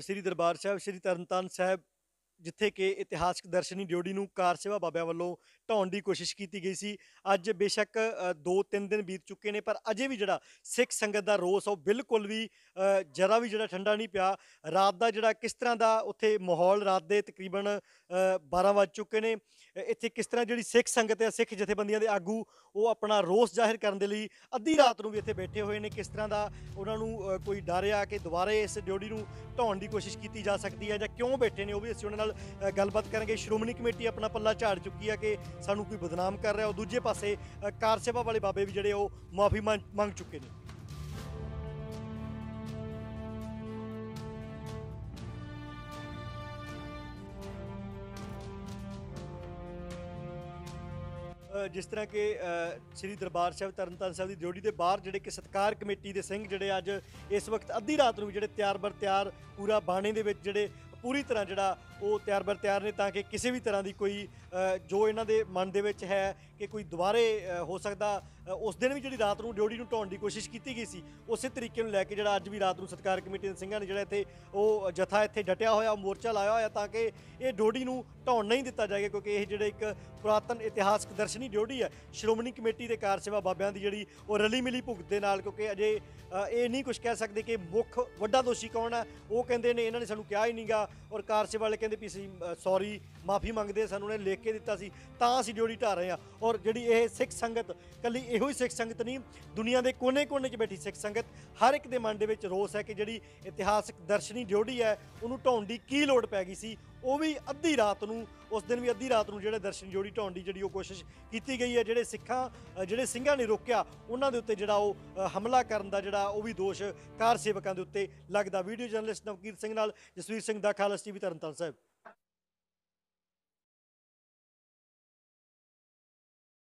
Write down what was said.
ਸ੍ਰੀ ਦਰਬਾਰ ਸਾਹਿਬ ਸ੍ਰੀ ਤਰਨਤਾਰਨ ਸਾਹਿਬ ਜਿੱਥੇ ਕਿ ਇਤਿਹਾਸਕ ਦਰਸ਼ਨੀ ਡਿਓੜੀ ਨੂੰ ਕਾਰ ਸੇਵਾ ਬਾਬਿਆਂ ਵੱਲੋਂ ਢਾਉਣ ਦੀ ਕੋਸ਼ਿਸ਼ ਕੀਤੀ ਗਈ ਸੀ। ਅੱਜ ਬੇਸ਼ੱਕ 2-3 ਦਿਨ ਬੀਤ ਚੁੱਕੇ ਨੇ ਪਰ ਅਜੇ ਵੀ ਜਿਹੜਾ ਸਿੱਖ ਸੰਗਤ ਦਾ ਰੋਸ ਉਹ ਬਿਲਕੁਲ ਵੀ ਜਰਾ ਵੀ ਜਿਹੜਾ ਠੰਡਾ ਨਹੀਂ ਪਿਆ। ਰਾਤ ਦਾ ਜਿਹੜਾ ਕਿਸ ਤਰ੍ਹਾਂ ਦਾ ਉੱਥੇ ਮਾਹੌਲ ਰਾਤ ਦੇ ਤਕਰੀਬਨ ਅ, 12 ਵੱਜ ਚੁੱਕੇ ਨੇ। ਇੱਥੇ ਕਿਸ ਤਰ੍ਹਾਂ ਜਿਹੜੀ ਸਿੱਖ ਸੰਗਤ ਹੈ ਸਿੱਖ ਜਥੇਬੰਦੀਆਂ ਦੇ ਆਗੂ ਉਹ ਆਪਣਾ ਰੋਸ ਜ਼ਾਹਿਰ ਕਰਨ ਦੇ ਲਈ ਅੱਧੀ ਰਾਤ ਨੂੰ ਵੀ ਇੱਥੇ ਬੈਠੇ ਹੋਏ ਨੇ। ਕਿਸ ਤਰ੍ਹਾਂ ਦਾ ਉਹਨਾਂ ਨੂੰ ਕੋਈ ਡਰ ਆ ਕਿ ਦੁਬਾਰੇ ਇਸ ਡਿਊਟੀ ਨੂੰ ਢਾਉਣ ਦੀ ਕੋਸ਼ਿਸ਼ ਕੀਤੀ ਜਾ ਸਕਦੀ ਹੈ ਜਾਂ ਕਿਉਂ ਬੈਠੇ ਨੇ ਉਹ ਵੀ ਅਸੀਂ ਉਹਨਾਂ ਨਾਲ ਅ, ਗੱਲਬਾਤ ਕਰਾਂਗੇ। ਸ਼੍ਰੋਮਣੀ ਕਮੇਟੀ ਆਪਣਾ ਪੱਲਾ ਝਾੜ ਚੁੱਕੀ ਹੈ ਕਿ ਸਾਨੂੰ ਕੋਈ ਬਦਨਾਮ ਕਰ ਰਿਹਾ। ਉਹ ਦੂਜੇ ਪਾਸੇ ਕਾਰ ਸੇਵਾ ਵਾਲੇ ਬਾਬੇ ਵੀ ਜਿਹੜੇ ਉਹ ਮਾਫੀ ਮੰਗ ਚੁੱਕੇ ਨੇ। ਜਿਸ ਤਰ੍ਹਾਂ ਕਿ ਅ, ਸ੍ਰੀ ਦਰਬਾਰ ਸਾਹਿਬ ਤਰਨਤਾਰਨ ਸਾਹਿਬ ਦੀ ਡਿਊਟੀ ਦੇ ਬਾਹਰ ਜਿਹੜੇ ਕਿ ਸਤਕਾਰ ਕਮੇਟੀ ਦੇ ਸਿੰਘ ਜਿਹੜੇ ਅੱਜ ਇਸ ਵਕਤ ਅੱਧੀ ਰਾਤ ਨੂੰ ਜਿਹੜੇ ਤਿਆਰ ਬਰ ਤਿਆਰ ਪੂਰਾ ਬਾਣੇ ਦੇ ਵਿੱਚ ਜਿਹੜੇ ਪੂਰੀ ਤਰ੍ਹਾਂ ਜਿਹੜਾ ਉਹ ਤਿਆਰ ਬਰ ਤਿਆਰ ਨੇ ਤਾਂ ਕਿ ਕਿਸੇ ਵੀ ਤਰ੍ਹਾਂ ਦੀ ਕੋਈ ਜੋ ਇਹਨਾਂ ਦੇ ਮਨ ਦੇ ਵਿੱਚ ਹੈ ਕਿ ਕੋਈ ਦੁਬਾਰੇ ਹੋ ਸਕਦਾ ਉਸ ਦਿਨ ਵੀ ਜਿਹੜੀ ਰਾਤ ਨੂੰ ਡਿਊਟੀ ਨੂੰ ਢਾਉਣ ਦੀ ਕੋਸ਼ਿਸ਼ ਕੀਤੀ ਗਈ ਸੀ, ਉਸੇ ਤਰੀਕੇ ਨੂੰ ਲੈ ਕੇ ਜਿਹੜਾ ਅੱਜ ਵੀ ਰਾਤ ਨੂੰ ਸਤਕਾਰ ਕਮੇਟੀ ਦੇ ਸਿੰਘਾਂ ਨੇ ਜਿਹੜਾ ਇੱਥੇ ਉਹ ਜਥਾ ਇੱਥੇ ਡਟਿਆ ਹੋਇਆ, ਮੋਰਚਾ ਲਾਇਆ ਹੋਇਆ ਤਾਂ ਕਿ ਇਹ ਡਿਊਟੀ ਨੂੰ ਢਾਉਣ ਨਹੀਂ ਦਿੱਤਾ ਜਾਏਗਾ ਕਿਉਂਕਿ ਇਹ ਜਿਹੜੇ ਇੱਕ ਪੁਰਾਤਨ ਇਤਿਹਾਸਕ ਦਰਸ਼ਨੀ ਡਿਊਟੀ ਹੈ, ਸ਼੍ਰੋਮਣੀ ਕਮੇਟੀ ਦੇ ਕਾਰ ਸੇਵਾ ਬਾਬਿਆਂ ਦੀ ਜਿਹੜੀ ਉਹ ਰਲੀ ਮਿਲੀ ਭੁਗਤ ਦੇ ਨਾਲ, ਕਿਉਂਕਿ ਅਜੇ ਇਹ ਨਹੀਂ ਕੁਝ ਕਹਿ ਸਕਦੇ ਕਿ ਮੁੱਖ ਵੱਡਾ ਦੋਸ਼ੀ ਕੌਣ ਹੈ, ਉਹ ਕਹਿੰਦੇ ਨੇ, ਇਹਨਾਂ ਨੇ ਸਾਨੂੰ ਕਿਹਾ ਹੀ ਨਹੀਂਗਾ, ਔਰ ਕਾਰ ਸੇਵਾ ਵਾਲੇ ਕਹਿੰਦੇ ਵੀ ਅਸੀਂ ਸੌਰੀ ਮਾਫੀ ਮੰਗਦੇ ਸਾਨੂੰ ਉਹਨੇ ਲਿਖ ਕੇ ਦਿੱਤਾ ਸੀ, ਤਾਂ ਅਸੀਂ ਡਿਊਟੀ ਢਾ ਰਹੇ ਹਾਂ, ਔਰ ਜਿਹੜੀ ਇਹ ਸਿੱਖ ਸੰਗਤ, ਕੱਲੀ ਇਹੋ ਹੀ ਸਿੱਖ ਸੰਗਤ ਨਹੀਂ, ਦੁਨੀਆ ਦੇ ਕੋਨੇ-ਕੋਨੇ 'ਚ ਬੈਠੀ ਸਿੱਖ ਸੰਗਤ, ਹਰ ਇੱਕ ਦੇ ਮਨ ਦੇ ਵਿੱਚ ਰੋਸ ਹੈ ਕਿ ਜਿਹੜੀ ਇਤਿਹਾਸਕ ਦਰਸ਼ਨੀ ਡਿਊਟੀ ਹੈ, ਉਹਨੂੰ ਢਾਉਣ ਦੀ ਕੀ ਲੋੜ ਪੈ ਗਈ ਸੀ, ਉਹ ਵੀ ਅੱਧੀ ਰਾਤ ਨੂੰ, ਉਸ ਦਿਨ ਵੀ ਅੱਧੀ ਰਾਤ ਨੂੰ ਜਿਹੜੇ ਦਰਸ਼ਨ ਜੋੜੀ ਢਾਉਣ ਦੀ ਜਿਹੜੀ ਉਹ ਕੋਸ਼ਿਸ਼ ਕੀਤੀ ਗਈ ਹੈ, ਜਿਹੜੇ ਸਿੱਖਾਂ ਜਿਹੜੇ ਸਿੰਘਾਂ ਨੇ ਰੋਕਿਆ, ਉਹਨਾਂ ਦੇ ਉੱਤੇ ਜਿਹੜਾ ਉਹ ਹਮਲਾ ਕਰਨ ਦਾ ਜਿਹੜਾ ਉਹ ਵੀ ਦੋਸ਼ ਕਾਰ ਸੇਵਕਾਂ ਦੇ ਉੱਤੇ ਲੱਗਦਾ। ਵੀਡੀਓ ਜਰਨਲਿਸਟ ਨਵਕੀਰ ਸਿੰਘ ਨਾਲ ਜਸਵੀਰ ਸਿੰਘ ਦਾ ਖਾਲਸ ਟੀਵੀ ਤਰਨਤਾਰਨ ਸਾਹਿਬ।